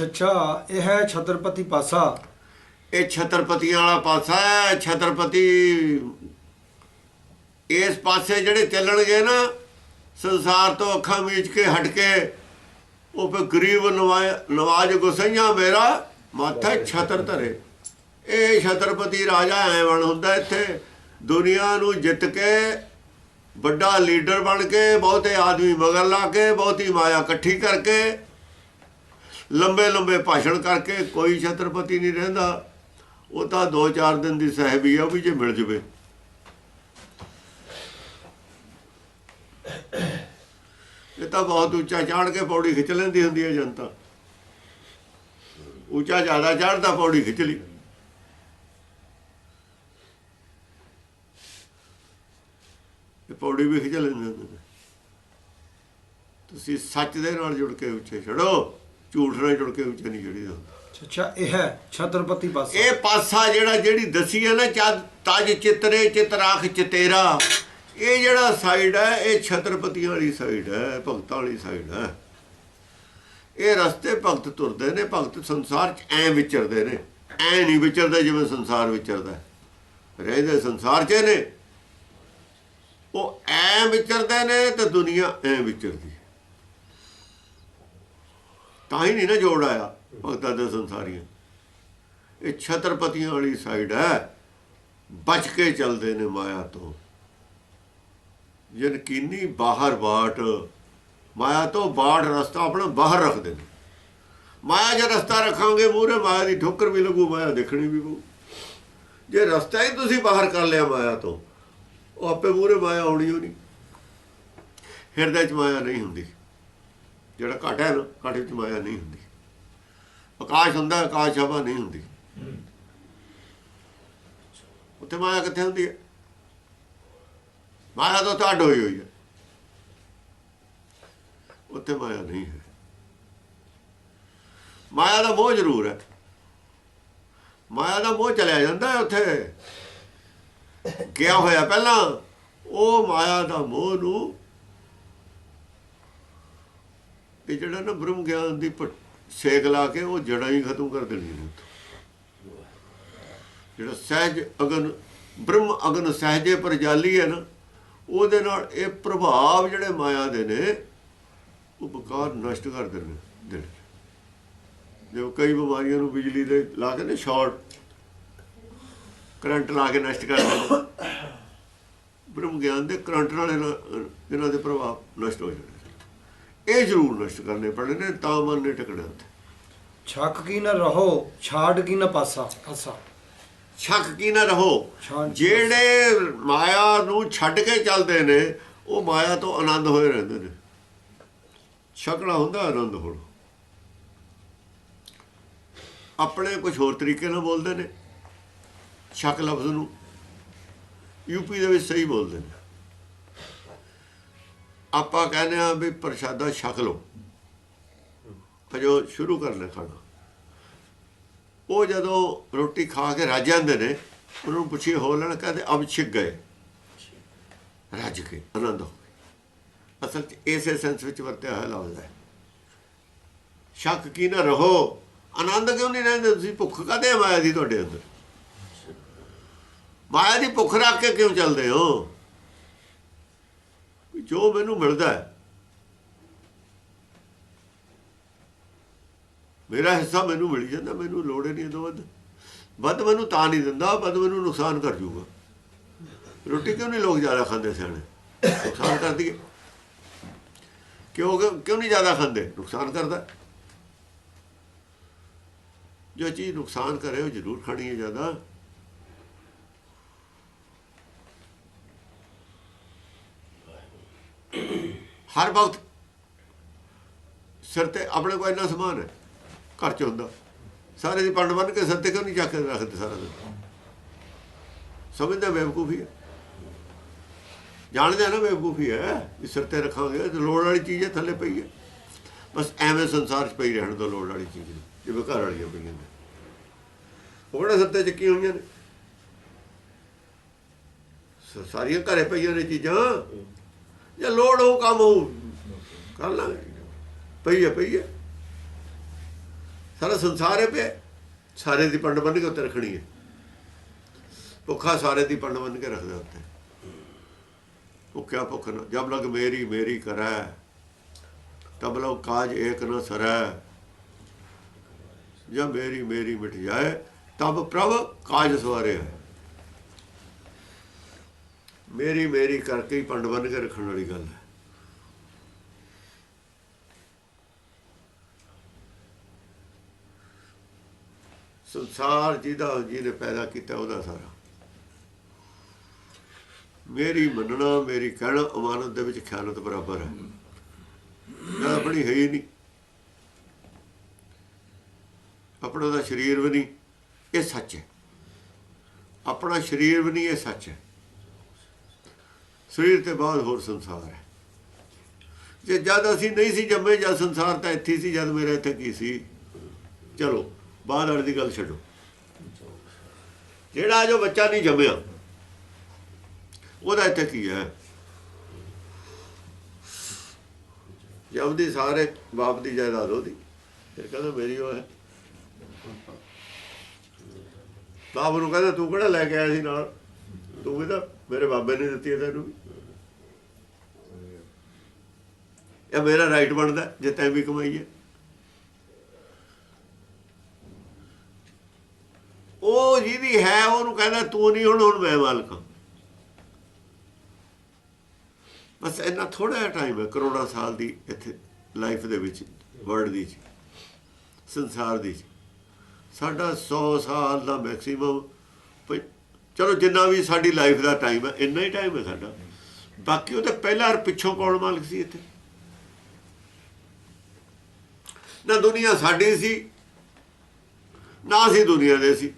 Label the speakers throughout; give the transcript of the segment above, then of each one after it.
Speaker 1: ਛੱਛਾ, ਇਹ ਹੈ ਛਤਰਪਤੀ ਪਾਸਾ।
Speaker 2: ਇਹ ਛਤਰਪਤੀਆਂ ਵਾਲਾ ਪਾਸਾ ਹੈ, ਛਤਰਪਤੀ। ਇਸ ਪਾਸੇ ਜਿਹੜੇ ਚੱਲਣਗੇ ਨਾ, ਸੰਸਾਰ ਤੋਂ ਅੱਖਾਂ ਮੀਚ ਕੇ, ਹਟ ਕੇ, ਉਹ ਫੇ ਗਰੀਬ ਨਵਾਜ਼ ਨਵਾਜ ਗੁਸਈਆਂ ਮੇਰਾ ਮਾਥਾ ਛਤਰ ਧਰੇ। ਇਹ ਛਤਰਪਤੀ ਰਾਜਾ ਐ ਬਣ ਹੁੰਦਾ ਇੱਥੇ, ਦੁਨੀਆ ਨੂੰ ਜਿੱਤ ਕੇ, ਵੱਡਾ ਲੀਡਰ ਬਣ ਕੇ, ਬਹੁਤੇ ਆਦਮੀ ਮਗਰ ਲਾ ਕੇ, ਬਹੁਤੀ ਮਾਇਆ ਇਕੱਠੀ ਕਰਕੇ ਲੰਬੇ ਲੰਬੇ ਭਾਸ਼ਣ ਕਰਕੇ ਕੋਈ ਛਤਰਪਤੀ ਨਹੀਂ ਰਹਿੰਦਾ। ਉਹ ਤਾਂ 2-4 ਦਿਨ ਦੀ ਸਹਿਬੀ ਆ, ਉਹ ਵੀ ਜੇ ਮਿਲ ਜਵੇ। ਇਹ ਤਾਂ ਬਹੁਤ ਉੱਚਾ ਚੜ੍ਹ ਕੇ ਪੌੜੀ ਖਿੱਚ ਲੈਂਦੀ ਹੁੰਦੀ ਹੈ ਜਨਤਾ। ਉੱਚਾ ਜ਼ਿਆਦਾ ਚੜ੍ਹਦਾ ਪੌੜੀ ਖਿੱਚ ਲਈ। ਇਹ ਪੌੜੀ ਵੀ ਖਿੱਚ ਲੈਂਦੇ ਹੁੰਦੇ ਨੇ। ਤੁਸੀਂ ਸੱਚ ਦੇ ਨਾਲ ਜੁੜ ਕੇ ਉੱਚੇ ਛੜੋ ਝੂਠ ਨਾਲ ਜੁੜ ਕੇ ਉੱਚੇ ਨਹੀਂ ਚੜੀਦਾ
Speaker 1: ਛੱਛਾ ਇਹ ਹੈ ਛਤਰਪਤੀ ਪਾਸਾ।
Speaker 2: ਇਹ ਪਾਸਾ ਜਿਹੜਾ ਜਿਹੜੀ ਦਸੀ ਹੈ ਨਾ ਚਦ ਤਜ ਚਿਤਰੇ ਚਿਤਰਾਖ ਚਤੇਰਾ ਇਹ ਜਿਹੜਾ ਸਾਈਡ ਹੈ ਇਹ ਛਤਰਪਤੀਆਂ ਵਾਲੀ ਸਾਈਡ ਹੈ ਭਗਤਾਂ ਵਾਲੀ ਸਾਈਡ ਹੈ। ਇਹ ਰਸਤੇ ਭਗਤ ਤੁਰਦੇ ਨੇ ਭਗਤ ਸੰਸਾਰ 'ਚ ਐ ਵਿਚਰਦੇ ਨੇ। ਐ ਨਹੀਂ ਵਿਚਰਦੇ ਜਿਵੇਂ ਸੰਸਾਰ ਵਿਚਰਦਾ। ਰਹਿੰਦੇ ਸੰਸਾਰ 'ਚ ਨੇ। ਉਹ ਐ ਵਿਚਰਦੇ ਨੇ ਤੇ ਦੁਨੀਆ ਐ ਵਿਚਰਦੀ। ਤਾਂ ਹੀ ਨਹੀਂ ਨਾ ਜੋੜ ਆਇਆ ਭਗਤਾਂ ਦੇ ਸੰਸਾਰੀਆਂ। ਇਹ ਛਤਰਪਤੀਆਂ ਵਾਲੀ ਸਾਈਡ ਹੈ। ਬਚ ਕੇ ਚੱਲਦੇ ਨੇ ਮਾਇਆ ਤੋਂ। ਯਕੀਨੀ ਬਾਹਰ ਬਾਟ। ਮਾਇਆ ਤੋਂ ਬਾਹਰ ਰਸਤਾ ਆਪਣਾ ਬਾਹਰ ਰੱਖਦੇ ਨੇ। ਮਾਇਆ ਜੇ ਰਸਤਾ ਰੱਖਾਂਗੇ ਮੂਰੇ ਮਾਇਆ ਦੀ ਠੋਕਰ ਵੀ ਲੱਗੂ, ਮਾਇਆ ਦੇਖਣੀ ਵੀ ਪਊ। ਜੇ ਰਸਤਾ ਹੀ ਤੁਸੀਂ ਬਾਹਰ ਕਰ ਲਿਆ ਮਾਇਆ ਤੋਂ, ਉਹ ਆਪੇ ਮੂਰੇ ਮਾਇਆ ਆਉਣੀ ਹੋਣੀ। ਹਿਰਦੇ 'ਚ ਮਾਇਆ ਨਹੀਂ ਹੁੰਦੀ। ਜਿਹੜਾ ਘਟ ਹੈ ਨਾ, ਘਟ ਵਿੱਚ ਮਾਇਆ ਨਹੀਂ ਹੁੰਦੀ। ਆਕਾਸ਼ ਹੁੰਦਾ, ਆਕਾਸ਼ ਹਵਾ ਨਹੀਂ ਹੁੰਦੀ। ਉੱਥੇ ਮਾਇਆ ਕਿੱਥੇ ਹੁੰਦੀ ਹੈ? ਮਾਇਆ ਤਾਂ ਤੁਹਾਡ ਹੋਈ ਹੋਈ ਹੈ। ਉੱਥੇ ਮਾਇਆ ਨਹੀਂ ਹੈ। ਮਾਇਆ ਦਾ ਮੋਹ ਜ਼ਰੂਰ ਹੈ। ਮਾਇਆ ਦਾ ਮੋਹ ਚਲਿਆ ਜਾਂਦਾ ਹੈ ਉੱਥੇ। ਗਿਆ ਹੋਇਆ ਪਹਿਲਾਂ, ਉਹ ਮਾਇਆ ਦਾ ਮੋਹ ਨੂੰ ਇਹ ਜਿਹੜਾ ਨਾ ਬ੍ਰਹਮ ਗਿਆਨ ਦੀ ਪ- ਸੇਕ ਲਾ ਕੇ ਉਹ ਜੜਾਂ ਹੀ ਖਤਮ ਕਰ ਦੇਣੀ ਨੇ ਉੱਥੋਂ। ਜਿਹੜਾ ਸਹਿਜ ਅਗਨ, ਬ੍ਰਹਮ ਅਗਨ ਸਹਿਜੇ ਪਰਜਾਲੀ ਹੈ ਨਾ, ਉਹਦੇ ਨਾਲ ਇਹ ਪ੍ਰਭਾਵ ਜਿਹੜੇ ਮਾਇਆ ਦੇ ਨੇ, ਉਹ ਬਕਾਰ ਨਸ਼ਟ ਕਰ ਦਿੰਦੇ ਦਿਲ ਜੋ ਕਈ ਬਿਮਾਰੀਆਂ ਨੂੰ ਬਿਜਲੀ ਦੇ ਲਾ ਕੇ ਨੇ ਸ਼ਾਰਟ, ਕਰੰਟ ਲਾ ਕੇ ਨਸ਼ਟ ਕਰ ਦਿੰਦੇ ਬ੍ਰਹਮ ਗਿਆਨ ਦੇ ਕਰੰਟ ਨਾਲ ਇਹਨਾਂ ਇਹਨਾਂ ਦੇ ਪ੍ਰਭਾਵ ਨਸ਼ਟ ਹੋ ਜਾਂਦੇ ਇਹ ਜ਼ਰੂਰ ਨਸ਼ਟ ਕਰਨੇ ਪੈਣੇ ਨੇ ਤਾਂ ਮਨ ਨੇ ਟਿਕਣਾ ਉੱਥੇ
Speaker 1: ਛੱਕ ਕੀ ਨਾ ਰਹੋ ਛਾੜ ਕੀ ਨਾ ਪਾਸਾ। ਪਾਸਾ।
Speaker 2: ਸ਼ੱਕ ਕੀ ਨਾ ਰਹੋ। ਜਿਹੜੇ ਮਾਇਆ ਨੂੰ ਛੱਡ ਕੇ ਚੱਲਦੇ ਨੇ ਉਹ ਮਾਇਆ ਤੋਂ ਆਨੰਦ ਹੋਏ ਰਹਿੰਦੇ ਨੇ। ਛਕਣਾ ਹੁੰਦਾ ਆਨੰਦ ਹੋਣਾ। ਆਪਣੇ ਕੁਝ ਹੋਰ ਤਰੀਕੇ ਨਾਲ ਬੋਲਦੇ ਨੇ। ਸ਼ੱਕ ਲਫ਼ਜ਼ ਨੂੰ। ਯੂਪੀ ਦੇ ਵਿੱਚ ਸਹੀ ਬੋਲਦੇ ਨੇ। ਆਪਾਂ ਕਹਿੰਦੇ ਆ ਵੀ ਪ੍ਰਸ਼ਾਦਾ ਛਕ ਲਓ। ਅਜੋ ਸ਼ੁਰੂ ਕਰ ਕਰਨਾ ਖਾਣਾ। ਉਹ ਜਦੋਂ ਰੋਟੀ ਖਾ ਕੇ ਰੱਜ ਜਾਂਦੇ ਨੇ, ਉਹਨਾਂ ਨੂੰ ਪੁੱਛੀ ਹੋ ਲੈਣ? ਕਹਿੰਦੇ, ਅਬ ਛਿਕ ਗਏ। ਰੱਜ ਕੇ, ਆਨੰਦ ਹੋ ਗਏ ਅਸਲ 'ਚ ਇਸੇ ਸੈਂਸ ਵਿੱਚ ਵਰਤਿਆ ਹੋਇਆ ਲਫ਼ਜ਼ ਹੈ। ਸ਼ੱਕ ਕੀ ਨਾ ਰਹੋ। ਆਨੰਦ ਕਿਉਂ ਨਹੀਂ ਰਹਿੰਦੇ? ਤੁਸੀਂ ਭੁੱਖ ਕਾਦੇ ਮਾਇਆ ਦੀ ਤੁਹਾਡੇ ਅੰਦਰ? ਮਾਇਆ ਦੀ ਭੁੱਖ ਰੱਖ ਕੇ ਕਿਉਂ ਚੱਲਦੇ ਹੋ? ਜੋ ਮੈਨੂੰ ਮਿਲਦਾ ਹੈ? ਮੇਰਾ ਹਿੱਸਾ ਮੈਨੂੰ ਮਿਲ ਜਾਂਦਾ, ਮੈਨੂੰ ਲੋੜ ਹੀ ਨਹੀਂ ਇਹਦੋਂ ਵੱਧ ਵੱਧ ਮੈਨੂੰ ਤਾਂ ਨਹੀਂ ਦਿੰਦਾ, ਵੱਧ ਮੈਨੂੰ ਨੁਕਸਾਨ ਕਰ ਜੂਗਾ। ਰੋਟੀ ਕਿਉਂ ਨਹੀਂ ਲੋਕ ਜ਼ਿਆਦਾ ਖਾਂਦੇ ਸਿਆਣੇ? ਨੁਕਸਾਨ ਕਰਦੀ ਹੈ ਕਿਉਂ ਕਿਉਂ ਨਹੀਂ ਜ਼ਿਆਦਾ ਖਾਂਦੇ? ਨੁਕਸਾਨ ਕਰਦਾ ਜੋ ਚੀਜ਼ ਨੁਕਸਾਨ ਕਰੇ, ਉਹ ਜ਼ਰੂਰ ਖਾਣੀ ਹੈ ਜ਼ਿਆਦਾ। ਹਰ ਵਕਤ ਸਿਰ ਤੇ ਆਪਣੇ ਕੋਲ ਇੰਨਾ ਸਮਾਨ ਹੈ, ਘਰ ਚ ਹੁੰਦਾ। ਸਾਰੇ ਦੀ ਪੰਡ ਬੰਨ ਕੇ ਸਿਰ ਤੇ ਕਿਉਂ ਨਹੀਂ ਚੱਕ ਕੇ ਰੱਖਦੇ ਸਾਰਾ ਦਿਨ? ਸਮਝਦਾ ਬੇਵਕੂਫੀ ਹੈ? ਜਾਣਦੇ ਆ ਨਾ ਬੇਵਕੂਫੀ ਹੈ ਵੀ ਸਿਰ ਤੇ ਰੱਖਾਂਗੇ ਤੇ ਲੋੜ ਵਾਲੀ ਚੀਜ਼ ਹੈ ਥੱਲੇ ਪਈ ਹੈ। ਬਸ ਐਵੇਂ ਸੰਸਾਰ 'ਚ ਪਈ ਰਹਿਣ ਤੋਂ ਲੋੜ ਵਾਲੀ ਚੀਜ਼ ਜਿਵੇਂ ਘਰ ਵਾਲੀਆਂ ਪਈਆਂ ਨੇ। ਉਹ ਕਿਹੜਾ ਸਿਰ ਤੇ ਚੱਕੀਆਂ ਹੋਈਆਂ ਨੇ। ਸਾਰੀਆਂ ਘਰੇ ਪਈਆਂ ਨੇ ਚੀਜ਼ਾਂ। ਜੇ ਲੋੜ ਹੋ ਕੰਮ ਹੋ ਕਰ ਲਾਂਗੇ। ਪਈ ਹੈ ਪਈ ਹੈ। ਸਾਰਾ ਸੰਸਾਰ ਹੈ ਪਿਆ। ਸਾਰੇ ਦੀ ਪੰਡ ਬੰਨ ਕੇ ਉੱਤੇ ਰੱਖਣੀ ਹੈ। ਭੁੱਖਾ ਸਾਰੇ ਦੀ ਪੰਡ ਬੰਨ ਕੇ ਰੱਖਦਾ ਉੱਤੇ। ਭੁੱਖਿਆ ਭੁੱਖ ਨਾ ਜਬ ਲਗ ਮੇਰੀ ਮੇਰੀ ਕਰੈ। ਤਬ ਲੋ ਕਾਜ ਏਕ ਨ ਸਰੈ। ਜਬ ਮੇਰੀ ਮੇਰੀ ਮਿਟ ਜਾਏ, ਤਬ ਪ੍ਰਭ ਕਾਜ ਸਵਾਰੇ ਹੈ। ਮੇਰੀ ਮੇਰੀ ਕਰਕੇ ਹੀ ਪੰਡ ਬੰਨ ਕੇ ਰੱਖਣ ਵਾਲੀ ਗੱਲ ਹੈ। ਸੰਸਾਰ ਜਿਹਦਾ ਜਿਹਨੇ ਪੈਦਾ ਕੀਤਾ ਉਹਦਾ ਸਾਰਾ। ਮੇਰੀ ਮੰਨਣਾ, ਮੇਰੀ ਕਹਿਣਾ, ਅਮਾਨਤ ਦੇ ਵਿੱਚ ਖਿਆਲਤ ਬਰਾਬਰ ਹੈ। ਨਾ ਆਪਣੀ ਹੈ ਹੀ ਨਹੀਂ। ਆਪਣਾ ਦਾ ਸਰੀਰ ਵੀ ਨਹੀਂ, ਇਹ ਸੱਚ ਹੈ। ਆਪਣਾ ਸਰੀਰ ਵੀ ਨਹੀਂ, ਇਹ ਸੱਚ ਹੈ। ਸਰੀਰ ਤੇ ਬਾਅਦ ਹੋਰ ਸੰਸਾਰ ਹੈ। ਜੇ ਜਦ ਅਸੀਂ ਨਹੀਂ ਸੀ ਜੰਮੇ, ਜਦ ਸੰਸਾਰ ਤਾਂ ਇੱਥੇ ਸੀ, ਜਦ ਮੇਰੇ ਇੱਥੇ ਕੀ ਸੀ? ਚਲੋ, ਬਾਹਰ ਵਾਲੀ ਦੀ ਗੱਲ ਛੱਡੋ। ਜਿਹੜਾ ਜੋ ਬੱਚਾ ਨਹੀਂ ਜੰਮਿਆ, ਉਹਦਾ ਇੱਥੇ ਕੀ ਹੈ? ਜਦ ਸਾਰੇ ਬਾਪ ਦੀ ਜਾਇਦਾਦ ਉਹਦੀ। ਫਿਰ ਕਹਿੰਦਾ, ਮੇਰੀ ਉਹ ਹੈ। ਬਾਪ ਨੂੰ ਕਹਿੰਦਾ, ਤੂੰ ਕਿਹੜਾ ਲੈ ਕੇ ਆਇਆ ਸੀ ਨਾਲ? ਤੂੰ ਵੀ ਤਾਂ ਮੇਰੇ ਬਾਬੇ ਨੇ ਦਿੱਤੀ ਹੈ ਤੈਨੂੰ ਵੀ। ਇਹ ਮੇਰਾ ਰਾਈਟ ਬਣਦਾ, ਜੇ ਤੈਂ ਵੀ ਕਮਾਈ ਹੈ। ਉਹ ਜਿਹਦੀ ਹੈ, ਉਹਨੂੰ ਕਹਿੰਦਾ, ਤੂੰ ਨਹੀਂ ਹੁਣ ਹੁਣ ਮੈਂ ਮਾਲਕ ਹਾਂ। ਬਸ ਇੰਨਾ ਥੋੜਾ ਜਿਹਾ ਟਾਈਮ ਹੈ, ਕਰੋੜਾਂ ਸਾਲ ਦੀ ਇੱਥੇ ਲਾਈਫ ਦੇ ਵਿੱਚ ਵਰਲਡ ਦੀ ਸੰਸਾਰ ਦੀ ਸਾਡਾ 100 ਸਾਲ ਦਾ ਮੈਕਸਿਮਮ ਚਲੋ, ਜਿੰਨਾ ਵੀ ਸਾਡੀ ਲਾਈਫ ਦਾ ਟਾਈਮ ਹੈ, ਇੰਨਾ ਹੀ ਟਾਈਮ ਹੈ ਸਾਡਾ। ਬਾਕੀ ਉਹ ਤਾਂ ਪਹਿਲਾਂ ਔਰ ਪਿੱਛੋਂ ਕੌਣ ਮਾਲਕ ਸੀ ਇੱਥੇ? ਨਾ ਦੁਨੀਆ ਸਾਡੀ ਸੀ, ਨਾ ਅਸੀਂ ਦੁਨੀਆ ਦੇ ਸੀ।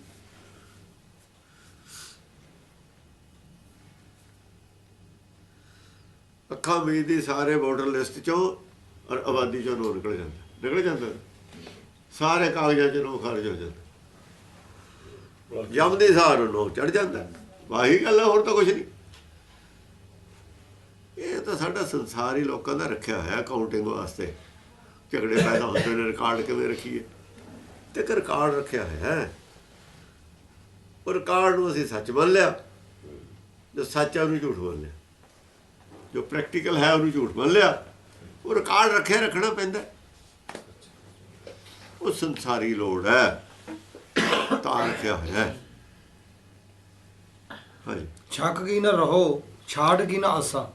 Speaker 2: ਅੱਖਾਂ ਮੀਚ ਦੀ ਸਾਰੇ ਵੋਟਰ ਲਿਸਟ ਚੋਂ ਔਰ ਆਬਾਦੀ ਚੋਂ ਨਿਕਲ ਜਾਂਦਾ ਨਿਕਲ ਜਾਂਦਾ। ਸਾਰੇ ਕਾਗਜ਼ਾਂ ਚੋਂ ਖਾਰਜ ਹੋ ਜਾਂਦਾ। ਜੰਮਦੇ ਸਾਰ ਨੋ ਚੜ ਜਾਂਦਾ। ਵਾਹੀ ਗੱਲ ਹੈ ਹੋਰ ਤਾਂ ਕੁਝ ਨਹੀਂ। ਇਹ ਤਾਂ ਸਾਡਾ ਸੰਸਾਰੀ ਲੋਕਾਂ ਦਾ ਰੱਖਿਆ ਹੋਇਆ ਕਾਊਂਟਿੰਗ ਵਾਸਤੇ। ਝਗੜੇ ਪੈਦਾ ਹੁੰਦੇ ਨੇ ਰਿਕਾਰਡ ਕਿਵੇਂ ਰੱਖੀਏ? ਤੇ ਇੱਕ ਰਿਕਾਰਡ ਰੱਖਿਆ ਹੋਇਆ ਹੈ। ਉਹ ਰਿਕਾਰਡ ਨੂੰ ਅਸੀਂ ਸੱਚ ਮੰਨ ਲਿਆ। ਜੋ ਸੱਚ ਹੈ ਉਹਨੂੰ ਝੂਠ ਮੰਨ ਲਿਆ। ਜੋ ਪ੍ਰੈਕਟੀਕਲ ਹੈ ਉਹਨੂੰ ਝੂਠ ਮੰਨ ਲਿਆ। ਉਹ ਰਿਕਾਰਡ ਰੱਖਿਆ ਰੱਖਣਾ ਪੈਂਦਾ ਉਹ ਸੰਸਾਰੀ ਲੋੜ ਹੈ। ਤਾਂ ਰੱਖਿਆ ਹੋਇਆ ਹੈ। ਹਾਂਜੀ।
Speaker 1: ਛੱਕ ਕੀ ਨਾ ਰਹੋ, ਛਾੜ ਕੀ ਨਾ ਆਸਾ।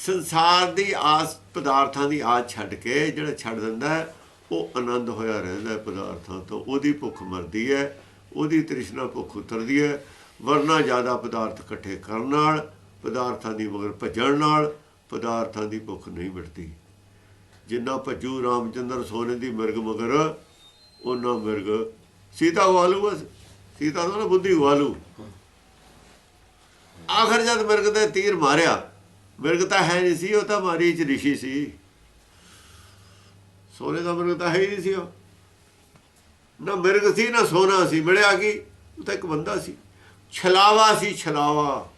Speaker 2: ਸੰਸਾਰ ਦੀ ਆਸ ਪਦਾਰਥਾਂ ਦੀ ਆਸ ਛੱਡ ਕੇ ਜਿਹੜਾ ਛੱਡ ਦਿੰਦਾ ਉਹ ਆਨੰਦ ਹੋਇਆ ਰਹਿੰਦਾ ਪਦਾਰਥਾਂ ਤੋਂ। ਉਹਦੀ ਭੁੱਖ ਮਰਦੀ ਹੈ, ਉਹਦੀ ਤ੍ਰਿਸ਼ਨਾ ਭੁੱਖ ਉਤਰਦੀ ਹੈ। ਵਰਨਾ ਜ਼ਿਆਦਾ ਪਦਾਰਥ ਇਕੱਠੇ ਕਰਨ ਨਾਲ, ਪਦਾਰਥਾਂ ਦੀ ਮਗਰ ਭੱਜਣ ਨਾਲ ਪਦਾਰਥਾਂ ਦੀ ਭੁੱਖ ਨਹੀਂ ਮਿਟਦੀ। ਜਿੰਨਾ ਭੱਜੂ ਰਾਮਚੰਦਰ ਸੋਨੇ ਦੀ ਮਿਰਗ ਮਗਰ ਉਹਨਾਂ ਮਿਰਗ ਸੀਤਾ ਵਾਲੂ ਬਸ। ਸੀਤਾ ਤੋਂ ਬੁੱਧੀ ਵਾਲੂ ਆਖਰ ਜਦ ਮਿਰਗ ਦੇ ਤੀਰ ਮਾਰਿਆ ਮਿਰਗ ਤਾਂ ਹੈ ਨਹੀਂ ਸੀ ਉਹ ਤਾਂ ਮਾਰੀ ਚ ਰਿਸ਼ੀ ਸੀ। ਸੋਨੇ ਦਾ ਮਿਰਗ ਤਾਂ ਹੈ ਹੀ ਨਹੀਂ ਸੀ ਉਹ। ਨਾ ਮਿਰਗ ਸੀ ਨਾ ਸੋਨਾ ਸੀ ਮਿਲਿਆ ਕੀ? ਉਹ ਤਾਂ ਇੱਕ ਬੰਦਾ ਸੀ। ਛਲਾਵਾ ਸੀ ਛਲਾਵਾ।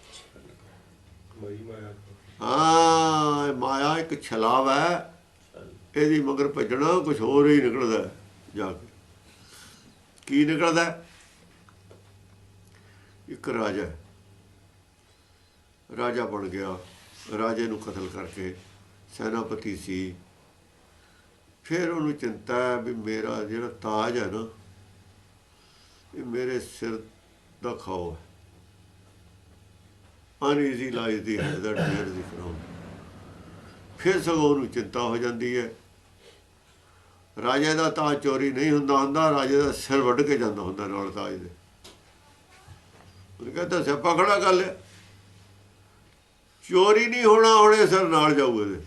Speaker 2: ਹਾਂ ਮਾਇਆ ਇੱਕ ਛਲਾਵਾ ਹੈ। ਇਹਦੀ ਮਗਰ ਭੱਜਣਾ ਕੁਝ ਹੋਰ ਹੀ ਨਿਕਲਦਾ ਜਾ ਕੇ। ਕੀ ਨਿਕਲਦਾ? ਇੱਕ ਰਾਜਾ। ਰਾਜਾ ਬਣ ਗਿਆ। ਰਾਜੇ ਨੂੰ ਕਤਲ ਕਰਕੇ ਸੈਨਾਪਤੀ ਸੀ। ਫਿਰ ਉਹਨੂੰ ਚਿੰਤਾ ਹੈ ਵੀ ਮੇਰਾ ਜਿਹੜਾ ਤਾਜ ਹੈ ਨਾ, ਇਹ ਮੇਰੇ ਸਿਰ ਦਾ ਖਾਓ ਹੈ। ਅਨਈਜ਼ੀ ਲਾਈਫ ਦੀ ਹੈ ਦੈਟ ਵੇਅਰ ਦੀ ਕਰਾਉ ਫਿਰ ਸਗੋਂ ਉਹਨੂੰ ਚਿੰਤਾ ਹੋ ਜਾਂਦੀ ਹੈ। ਰਾਜੇ ਦਾ ਤਾਜ ਚੋਰੀ ਨਹੀਂ ਹੁੰਦਾ ਹੁੰਦਾ ਰਾਜੇ ਦਾ ਸਿਰ ਵੱਢ ਕੇ ਜਾਂਦਾ ਹੁੰਦਾ ਨਾਲ ਤਾਜ ਦੇ। ਉਹ ਕਹਿੰਦਾ ਸਿਆਪਾ ਖੜਾ ਗੱਲ ਹੈ? ਚੋਰੀ ਨਹੀਂ ਹੋਣਾ ਹੁਣੇ ਸਿਰ ਨਾਲ ਜਾਊ ਇਹਦੇ।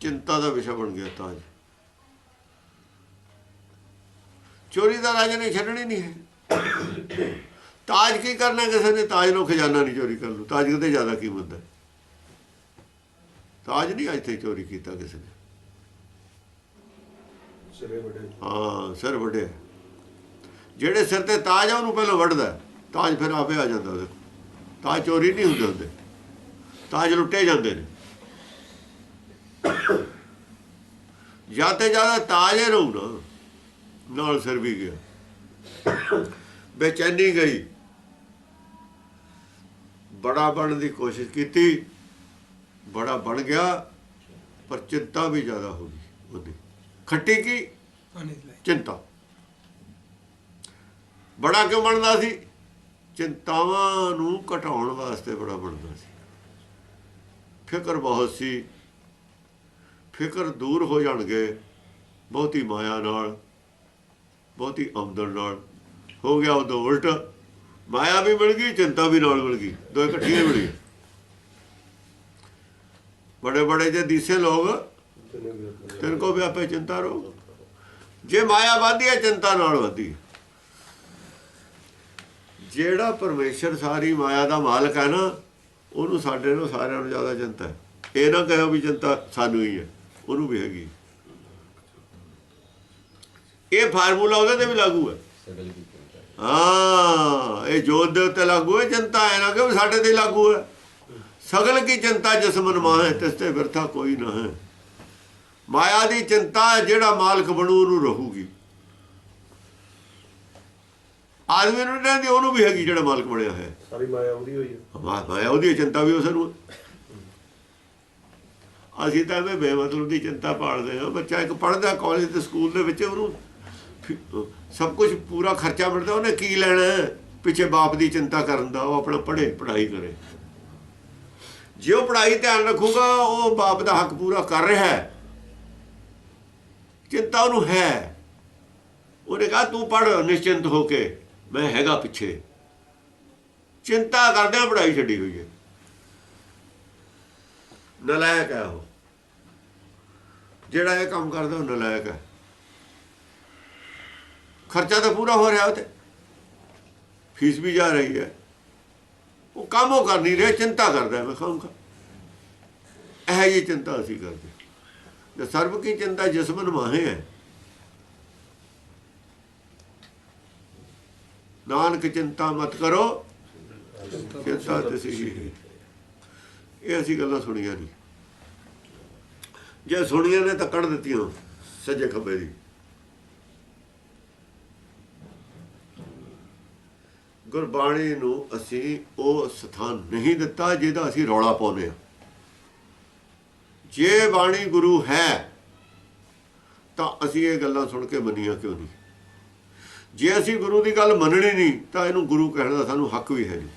Speaker 2: ਚਿੰਤਾ ਦਾ ਵਿਸ਼ਾ ਬਣ ਗਿਆ ਤਾਜ ਚੋਰੀ ਦਾ ਰਾਜੇ ਨੇ ਛੱਡਣੀ ਨਹੀਂ ਹੈ। ਤਾਜ ਕੀ ਕਰਨਾ ਕਿਸੇ ਨੇ? ਤਾਜ ਨੂੰ ਖਜ਼ਾਨਾ ਨਹੀਂ ਚੋਰੀ ਕਰ ਲੂ ਤਾਜ ਕਿਤੇ ਜ਼ਿਆਦਾ ਕੀਮਤ ਹੈ। ਤਾਜ ਨਹੀਂ ਅੱਜ ਤੱਕ ਚੋਰੀ ਕੀਤਾ ਕਿਸੇ ਨੇ।
Speaker 3: ਸਿਰੇ ਵੱਡੇ।
Speaker 2: ਹਾਂ ਸਿਰ ਵੱਡੇ। ਜਿਹੜੇ ਸਿਰ ਤੇ ਤਾਜ ਆ ਉਹਨੂੰ ਪਹਿਲਾਂ ਵੱਢਦਾ। ਤਾਜ ਫਿਰ ਆਪੇ ਆ ਜਾਂਦਾ ਉਹਦੇ ਤਾਜ ਚੋਰੀ ਨਹੀਂ ਹੁੰਦੇ ਹੁੰਦੇ। ਤਾਜ ਲੁੱਟੇ ਜਾਂਦੇ ਨੇ। ਜਾਂ ਤੇ ਜ਼ਿਆਦਾ ਤਾਜ ਹੀ ਰਹੂ ਨਾ ਨਾਲ ਸਿਰ ਵੀ ਗਿਆ ਬੇਚੈਨੀ ਗਈ। ਬੜਾ ਬਣਨ ਦੀ ਕੋਸ਼ਿਸ਼ ਕੀਤੀ। ਬੜਾ ਬਣ ਗਿਆ ਪਰ ਚਿੰਤਾ ਵੀ ਜ਼ਿਆਦਾ ਹੋ ਗਈ ਉਹਦੀ। ਖੱਟੀ ਕੀ? ਚਿੰਤਾ। ਬੜਾ ਕਿਉਂ ਬਣਦਾ ਸੀ? ਚਿੰਤਾਵਾਂ ਨੂੰ ਘਟਾਉਣ ਵਾਸਤੇ ਬੜਾ ਬਣਦਾ ਸੀ। ਫਿਕਰ ਬਹੁਤ ਸੀ। ਫਿਕਰ ਦੂਰ ਹੋ ਜਾਣਗੇ, ਬਹੁਤੀ ਮਾਇਆ ਨਾਲ, ਬਹੁਤੀ ਆਮਦਨ ਨਾਲ। ਹੋ ਗਿਆ ਉਦੋਂ ਉਲਟ। ਮਾਇਆ ਵੀ ਮਿਲ ਗਈ, ਚਿੰਤਾ ਵੀ ਨਾਲ ਮਿਲ ਗਈ। ਦੋ ਇਕੱਠੀਆਂ ਮਿਲ ਗਈ ਬੜੇ ਬੜੇ ਜੇ ਦੀਸੇ ਲੋਗ ਤਿੰਨ ਕੋ ਵਿਆਪੇ ਚਿੰਤਾ ਰੋ ਜੇ ਮਾਇਆ ਵਧਦੀ ਹੈ, ਚਿੰਤਾ ਨਾਲ ਵਧਦੀ ਹੈ। ਜਿਹੜਾ ਪਰਮੇਸ਼ਰ ਸਾਰੀ ਮਾਇਆ ਦਾ ਮਾਲਕ ਹੈ ਨਾ ਉਹਨੂੰ ਸਾਡੇ ਨੂੰ ਸਾਰਿਆਂ ਨੂੰ ਜ਼ਿਆਦਾ ਚਿੰਤਾ ਹੈ। ਇਹ ਨਾ ਕਹੋ ਵੀ ਚਿੰਤਾ ਸਾਨੂੰ ਹੀ ਹੈ ਉਹਨੂੰ ਵੀ ਹੈਗੀ ਇਹ ਫਾਰਮੂਲਾ ਉਹਦੇ ਤੇ ਵੀ ਲਾਗੂ ਹੈ।
Speaker 3: ਹੈ।
Speaker 2: ਇਹ ਜੋਤ ਦੇ ਉੱਤੇ ਲਾਗੂ ਹੈ ਚਿੰਤਾ ਹੈ ਨਾ ਕਿ ਸਾਡੇ ਤੇ ਲਾਗੂ ਹੈ। ਸਗਲ ਕੀ ਚਿੰਤਾ ਜਿਸ ਮਨ ਮਾਹੇ ਤਿਸ ਤੇ ਬਿਰਥਾ ਕੋਈ ਨਾ ਹੈ। ਮਾਇਆ ਦੀ ਚਿੰਤਾ ਜਿਹੜਾ ਮਾਲਕ ਬਣੂ ਉਹਨੂੰ ਰਹੂਗੀ। ਆਦਮੀ ਨੂੰ ਨਹੀਂ ਰਹਿੰਦੀ ਉਹਨੂੰ ਵੀ ਹੈਗੀ ਜਿਹੜਾ ਮਾਲਕ ਬਣਿਆ ਹੈ
Speaker 4: ਸਾਰੀ ਮਾਇਆ ਉਹਦੀ ਹੋਈ ਹੈ
Speaker 2: ਮਾਇਆ ਉਹਦੀ ਚਿੰਤਾ ਵੀ ਉਸ ਨੂੰ। ਅਸੀਂ ਤਾਂ ਐਵੇਂ ਬੇਮਤਲਬ ਦੀ ਚਿੰਤਾ ਪਾਲਦੇ ਹਾਂ। ਬੱਚਾ ਇੱਕ ਪੜ੍ਹਦਾ ਕਾਲਜ ਤੇ ਸਕੂਲ ਦੇ ਵਿੱਚ ਉਹਨੂੰ ਸਭ ਕੁਝ ਪੂਰਾ ਖਰਚਾ ਮਿਲਦਾ ਉਹਨੇ ਕੀ ਲੈਣਾ? ਪਿੱਛੇ ਬਾਪ ਦੀ ਚਿੰਤਾ ਕਰਨ ਦਾ ਉਹ ਆਪਣਾ ਪੜ੍ਹੇ ਪੜ੍ਹਾਈ ਕਰੇ। ਜੇ ਉਹ ਪੜ੍ਹਾਈ ਧਿਆਨ ਰੱਖੂਗਾ ਉਹ ਬਾਪ ਦਾ ਹੱਕ ਪੂਰਾ ਕਰ ਰਿਹਾ ਹੈ। ਚਿੰਤਾ ਉਹਨੂੰ ਹੈ। ਉਹਨੇ ਕਹਾ ਤੂੰ ਪੜ੍ਹ ਨਿਸ਼ਚਿੰਤ ਹੋ ਕੇ। ਮੈਂ ਹੈਗਾ ਪਿੱਛੇ। ਚਿੰਤਾ ਕਰਦਿਆਂ ਪੜ੍ਹਾਈ ਛੱਡੀ ਹੋਈ ਹੈ। ਨਲਾਇਕ ਹੈ ਉਹ। ਜਿਹੜਾ ਇਹ ਕੰਮ ਕਰਦਾ ਉਹ ਨਲਾਇਕ ਹੈ। ਖਰਚਾ ਤਾਂ ਪੂਰਾ ਹੋ ਰਿਹਾ ਉਹ ਤੇ। ਫੀਸ ਵੀ ਜਾ ਰਹੀ ਹੈ। ਉਹ ਕੰਮ ਉਹ ਕਰ ਨਹੀਂ ਰਿਹਾ, ਚਿੰਤਾ ਕਰਦਾ ਮੈਂ ਕਹੂੰਗਾ ਇਹ ਜੀ ਚਿੰਤਾ ਅਸੀਂ ਕਰਦੇ ਸਰਬ ਕੀ ਚਿੰਤਾ, ਜਿਸਮਨ ਮਾਹੇ ਹੈ। ਨਾਨਕ ਚਿੰਤਾ ਮਤ ਕਰੋ। ਚਿੰਤਾ ਤੇ ਹੀ ਇਹ ਅਸੀਂ ਗੱਲਾਂ ਸੁਣੀਆਂ ਨਹੀਂ ਜੇ ਸੁਣੀਆਂ ਨੇ ਤਾਂ ਕੱਢ ਦਿੱਤੀਆਂ ਸੱਜੇ ਖੱਬੇ ਦੀ। ਗੁਰਬਾਣੀ ਨੂੰ ਅਸੀਂ ਉਹ ਸਥਾਨ ਨਹੀਂ ਦਿੱਤਾ ਜਿਹਦਾ ਅਸੀਂ ਰੌਲਾ ਪਾਉਂਦੇ ਹਾਂ। ਜੇ ਬਾਣੀ ਗੁਰੂ ਹੈ, ਤਾਂ ਅਸੀਂ ਇਹ ਗੱਲਾਂ ਸੁਣ ਕੇ ਮੰਨੀਆਂ ਕਿਉਂ ਨਹੀਂ? ਜੇ ਅਸੀਂ ਗੁਰੂ ਦੀ ਗੱਲ ਮੰਨਣੀ ਨਹੀਂ, ਤਾਂ ਇਹਨੂੰ ਗੁਰੂ ਕਹਿਣ ਦਾ ਸਾਨੂੰ ਹੱਕ ਵੀ ਹੈ ਨਹੀਂ।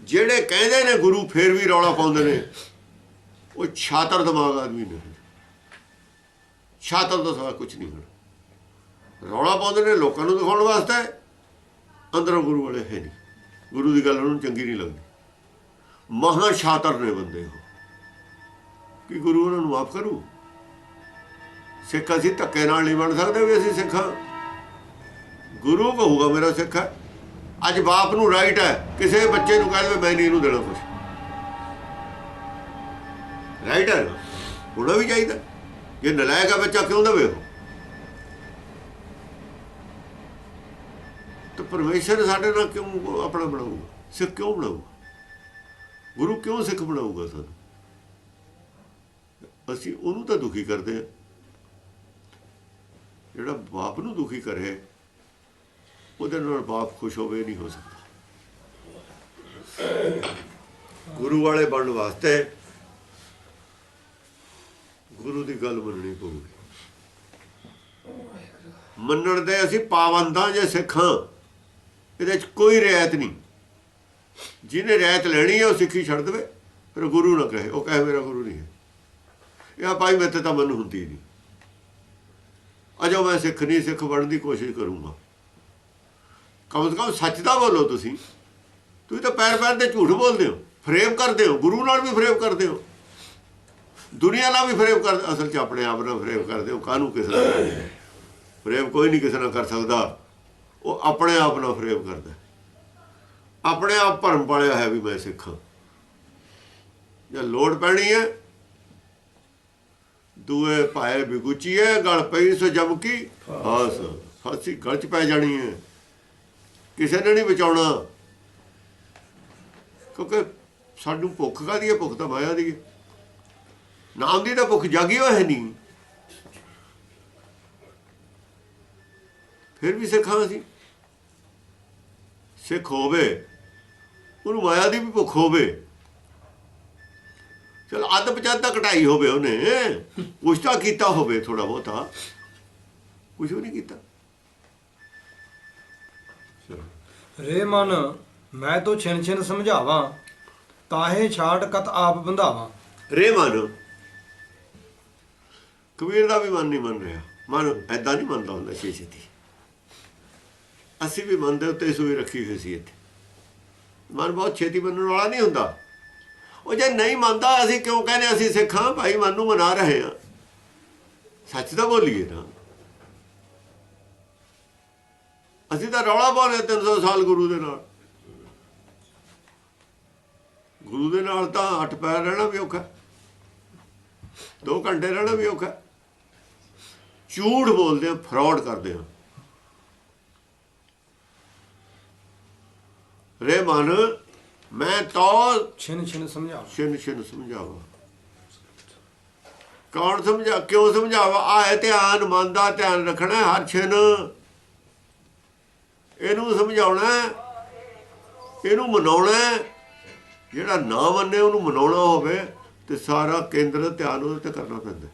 Speaker 2: ਜਿਹੜੇ ਕਹਿੰਦੇ ਨੇ ਗੁਰੂ, ਫੇਰ ਵੀ ਰੌਲਾ ਪਾਉਂਦੇ ਨੇ। ਉਹ ਛਾਤਰ ਦਿਮਾਗ ਆਦਮੀ ਨੇ। ਛਾਤਰ ਤੋਂ ਸਵਾ ਕੁਝ ਨਹੀਂ ਹੁਣ। ਰੌਲਾ ਪਾਉਂਦੇ ਨੇ ਲੋਕਾਂ ਨੂੰ ਦਿਖਾਉਣ ਵਾਸਤੇ, ਅੰਦਰੋਂ ਗੁਰੂ ਵਾਲੇ ਹੈ ਨਹੀਂ। ਗੁਰੂ ਦੀ ਗੱਲ ਉਹਨਾਂ ਨੂੰ ਚੰਗੀ ਨਹੀਂ ਲੱਗਦੀ। ਮਹਾ ਛਾਤਰ ਨੇ ਬੰਦੇ ਉਹ। ਕਿ ਗੁਰੂ ਉਹਨਾਂ ਨੂੰ ਮਾਫ ਕਰੂ? ਸਿੱਖ ਅਸੀਂ ਧੱਕੇ ਨਾਲ ਨਹੀਂ ਬਣ ਸਕਦੇ ਵੀ ਅਸੀਂ ਸਿੱਖਾਂ। ਗੁਰੂ ਕਹੂਗਾ ਮੇਰਾ ਸਿੱਖ ਹੈ। ਅੱਜ ਬਾਪ ਨੂੰ ਰਾਈਟ ਹੈ। ਕਿਸੇ ਬੱਚੇ ਨੂੰ ਕਹਿ ਦੇਵੇ ਮੈਂ ਨਹੀਂ ਇਹਨੂੰ ਦੇਣਾ ਕੁਝ ਰਾਈਟ ਹੈ। ਨਾ? ਹੋਣਾ ਵੀ ਚਾਹੀਦਾ। ਜੇ ਨਲਾਇਕ ਹੈ ਬੱਚਾ, ਕਿਉਂ ਦੇਵੇ ਉਹ? ਤਾਂ ਪਰਮੇਸ਼ਰ ਸਾਡੇ ਨਾਲ ਕਿਉਂ ਆਪਣਾ ਬਣਾਊਗਾ? ਸਿੱਖ ਕਿਉਂ ਬਣਾਊਗਾ? ਗੁਰੂ ਕਿਉਂ ਸਿੱਖ ਬਣਾਊਗਾ ਸਾਨੂੰ? ਅਸੀਂ ਉਹਨੂੰ ਤਾਂ ਦੁਖੀ ਕਰਦੇ ਹਾਂ। ਜਿਹੜਾ ਬਾਪ ਨੂੰ ਦੁਖੀ ਕਰੇ, ਉਹਦੇ ਨਾਲ ਬਾਪ ਖੁਸ਼ ਹੋਵੇ, ਨਹੀਂ ਹੋ ਸਕਦਾ। ਗੁਰੂ ਵਾਲੇ ਬਣਨ ਵਾਸਤੇ ਗੁਰੂ ਦੀ ਗੱਲ ਮੰਨਣੀ ਪਊਗੀ। ਮੰਨਣ ਦੇ ਅਸੀਂ ਪਾਬੰਦਾਂ ਜੇ ਸਿੱਖਾਂ ਇਹਦੇ ਚ ਕੋਈ ਰਿਆਇਤ ਨਹੀਂ। ਜਿਹਨੇ ਰਿਆਇਤ ਲੈਣੀ ਹੈ ਉਹ ਸਿੱਖੀ ਛੱਡ ਦੇਵੇ, ਫਿਰ ਗੁਰੂ ਨਾ ਕਹੇ, ਉਹ ਕਹੇ, ਮੇਰਾ ਗੁਰੂ ਨਹੀਂ ਹੈ। ਇਹ ਆ ਭਾਈ ਮੇਰੇ ਤੇ ਤਾਂ ਮਨ ਹੁੰਦੀ ਨਹੀਂ। ਅਜੋ ਮੈਂ ਸਿੱਖ ਨਹੀਂ, ਸਿੱਖ ਬਣਨ ਦੀ ਕੋਸ਼ਿਸ਼ ਕਰੂੰਗਾ। ਕਮ ਸੇ ਕਮ ਸੱਚ ਦਾ ਬੋਲੋ ਤੁਸੀਂ। ਤੁਸੀਂ ਤਾਂ ਪੈਰ ਪੈਰ ਤੇ ਝੂਠ ਬੋਲਦੇ ਹੋ, ਫਰੇਮ ਕਰਦੇ ਹੋ, ਗੁਰੂ ਨਾਲ ਵੀ ਫਰੇਮ ਕਰਦੇ ਹੋ। ਦੁਨੀਆ ਨਾਲ ਵੀ ਫਰੇਮ ਕਰ, ਅਸਲ 'ਚ ਆਪਣੇ ਆਪ ਨਾਲ ਫਰੇਮ ਕਰਦੇ ਹੋ, ਕਾਹਨੂੰ ਕਿਸੇ ਨਾਲ ਫਰੇਮ ਕੋਈ ਨਹੀਂ ਕਿਸੇ ਨਾਲ ਕਰ ਸਕਦਾ। ਉਹ ਆਪਣੇ ਆਪ ਨਾਲ ਫਰੇਮ ਕਰਦਾ। ਆਪਣੇ ਆਪ ਭਰਮ ਪਾਲਿਆ ਹੈ ਵੀ ਮੈਂ ਸਿੱਖਾਂ ਜੇ ਲੋੜ ਪੈਣੀ ਹੈ ਦੂਏ ਪਾਏ ਬਿਗੁਚੀਏ ਗਲ ਪਈ ਸੋ ਜਮ ਕੀ? ਹਾਸ ਫਾਸੀ। ਗਲ ਚ ਪੈ ਜਾਣੀ ਹੈ ਕਿਸੇ ਨੇ ਨਹੀਂ ਬਚਾਉਣਾ। ਕਿਉਂਕਿ ਸਾਨੂੰ ਭੁੱਖ ਕਾਦੀ ਹੈ ਭੁੱਖ ਤਾਂ ਮਾਇਆ ਦੀ ਹੈ ਨਾਮ ਦੀ ਤਾਂ ਭੁੱਖ ਜਾਗੀ ਹੋਈ ਹੈ ਨਹੀਂ। ਫਿਰ ਵੀ ਸਿੱਖਾਂ ਅਸੀਂ ਸਿੱਖ ਹੋਵੇ। ਉਹਨੂੰ ਮਾਇਆ ਦੀ ਵੀ ਭੁੱਖ ਹੋਵੇ। ਚਲ ਅੱਧ ਪਚਾਤਾ ਕਟਾਈ ਹੋਵੇ ਉਹਨੇ। ਕੁਛ ਤਾਂ ਕੀਤਾ ਹੋਵੇ ਥੋੜਾ ਬਹੁਤਾ। ਕੁਛ ਵੀ ਨਹੀਂ ਕੀਤਾ।
Speaker 1: ਰੇ ਮਨ ਮੈਂ ਤੋ ਛਿਨ ਛਿਨ ਸਮਝਾਵਾਂ ਤਾਹੇ ਛਾੜ ਕਤ ਆਪ ਬੰਧਾਵਾਂ।
Speaker 2: ਰੇ ਮਨ। ਕਬੀਰ ਦਾ ਵੀ ਮਨ ਨਹੀਂ ਮੰਨ ਰਿਹਾ। ਮਨ ਐਦਾਂ ਨਹੀਂ ਮੰਨਦਾ ਹੁੰਦਾ ਛੇ ਛੇਤੀ। ਅਸੀਂ ਵੀ ਮਨ ਦੇ ਉੱਤੇ ਸੂਈ ਰੱਖੀ ਹੋਈ ਸੀ ਇੱਥੇ। ਮਨ ਬਹੁਤ ਛੇਤੀ ਮੰਨਣ ਵਾਲਾ ਨਹੀਂ ਹੁੰਦਾ। ਉਹ ਜੇ ਨਹੀਂ ਮੰਨਦਾ, ਅਸੀਂ ਕਿਉਂ ਕਹਿੰਦੇ ਅਸੀਂ ਸਿੱਖਾਂ ਭਾਈ ਮਨ ਨੂੰ ਮਨਾ ਰਹੇ ਹਾਂ। ਸੱਚ ਤਾਂ ਬੋਲੀਏ ਨਾ। ਅਸੀਂ ਤਾਂ ਰੌਲਾ ਪਾਉਂਦੇ 300 ਸਾਲ ਗੁਰੂ ਦੇ ਨਾਲ। ਗੁਰੂ ਦੇ ਨਾਲ ਤਾਂ ਅੱਠ ਪੈਰ ਰਹਿਣਾ ਵੀ ਔਖਾ ਦੋ ਘੰਟੇ ਰਹਿਣਾ ਵੀ ਔਖਾ ਝੂਠ ਬੋਲਦੇ ਆ ਫਰਾਡ ਕਰਦੇ ਆ ਰੇ ਮਨ ਮੈਂ ਤਾਂ
Speaker 1: ਛਿਨ ਛਿਨ ਸਮਝਾਵਾਂ
Speaker 2: ਛਿਨ ਛਿਨ ਸਮਝਾਵਾ। ਕੌਣ ਸਮਝਾ ਕਿਉਂ ਸਮਝਾਵਾ? ਆਏ ਧਿਆਨ ਮਨ ਦਾ ਧਿਆਨ ਰੱਖਣਾ ਹਰ ਛਿਨ। ਇਹਨੂੰ ਸਮਝਾਉਣਾ ਇਹਨੂੰ ਮਨਾਉਣਾ। ਜਿਹੜਾ ਨਾ ਮੰਨੇ ਉਹਨੂੰ ਮਨਾਉਣਾ ਹੋਵੇ ਤੇ ਸਾਰਾ ਕੇਂਦਰ ਧਿਆਨ ਉਹਦੇ ਤੇ ਕਰਨਾ ਪੈਂਦਾ।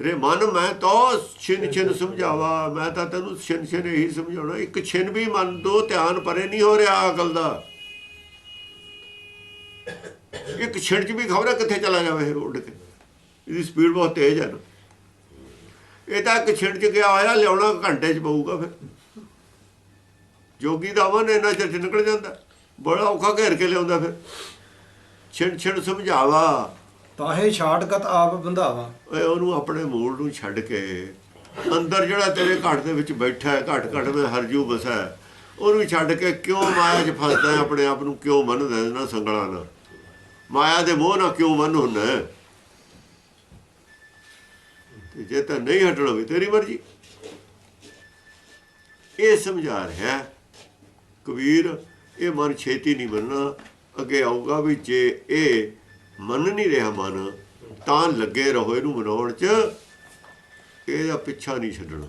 Speaker 2: ਰੇ ਮਨ ਮੈਂ ਤਾਂ ਛਿਨ ਛਿਨ ਸਮਝਾਵਾ, ਮੈਂ ਤਾਂ ਤੈਨੂੰ ਛਿਨ ਛਿਨ ਇਹੀ ਸਮਝਾਉਣਾ, ਇੱਕ ਛਿਨ ਵੀ ਮਨ ਤੋਂ ਧਿਆਨ ਪਰੇ ਨਹੀਂ ਹੋ ਰਿਹਾ ਅਕਲ ਦਾ। ਇੱਕ ਛਿੜ ਚ ਵੀ ਖਬਰ ਕਿੱਥੇ ਚਲਾ ਜਾਵੇ ਉੱਡ ਕੇ ਇਹਦੀ ਸਪੀਡ ਬਹੁਤ ਤੇਜ਼ ਹੈ ਨਾ। ਇਹ ਤਾਂ ਇੱਕ ਛਿੜ ਚ ਗਿਆ ਆਇਆ, ਲਿਆਉਣਾ ਘੰਟੇ ਚ ਪਊਗਾ ਫਿਰ। ਜੋਗੀ ਦਾ ਮਨ ਇਹਨਾਂ ਚਿਰ ਚ ਨਿਕਲ ਜਾਂਦਾ, ਬੜਾ ਔਖਾ ਘੇਰ ਕੇ ਲਿਆਉਂਦਾ ਫਿਰ। ਛਿੜ ਛਿੜ ਸਮਝਾਵਾ।
Speaker 1: ਤਾਹੇ ਛਾੜ ਆਪ ਬੰਧਾਵਾਂ।
Speaker 2: ਓਏ ਉਹਨੂੰ ਆਪਣੇ ਮੂਲ ਨੂੰ ਛੱਡ ਕੇ ਅੰਦਰ ਜਿਹੜਾ ਤੇਰੇ ਘਟ ਦੇ ਵਿੱਚ ਬੈਠਾ ਹੈ, ਘਟ ਘਟ ਵਿੱਚ ਹਰਜੂ ਬਸਾ ਉਹਨੂੰ ਛੱਡ ਕੇ ਕਿਉਂ ਮਾਇਆ 'ਚ ਫਸਦਾ ਆਪਣੇ ਆਪ ਨੂੰ ਕਿਉਂ ਮੰਨਦਾ ਹੈ ਸੰਗਲਾਂ ਨਾਲ? ਮਾਇਆ ਦੇ ਮੋਹ ਨਾਲ ਕਿਉਂ ਮੰਨ ਹੁੰਦਾ ਤੇ ਜੇ ਤਾਂ ਨਹੀਂ ਹਟਣਾ ਵੀ ਤੇਰੀ ਮਰਜ਼ੀ। ਇਹ ਸਮਝਾ ਰਿਹਾ ਕਬੀਰ, ਇਹ ਮਨ ਛੇਤੀ ਨਹੀਂ ਮੰਨਣਾ, ਅੱਗੇ ਆਊਗਾ ਵੀ ਜੇ ਇਹ ਮੰਨ ਨਹੀਂ ਰਿਹਾ ਮਨ ਤਾਂ ਲੱਗੇ ਰਹੋ ਇਹਨੂੰ ਮਨਾਉਣ ਚ ਇਹਦਾ ਪਿੱਛਾ ਨਹੀਂ ਛੱਡਣਾ।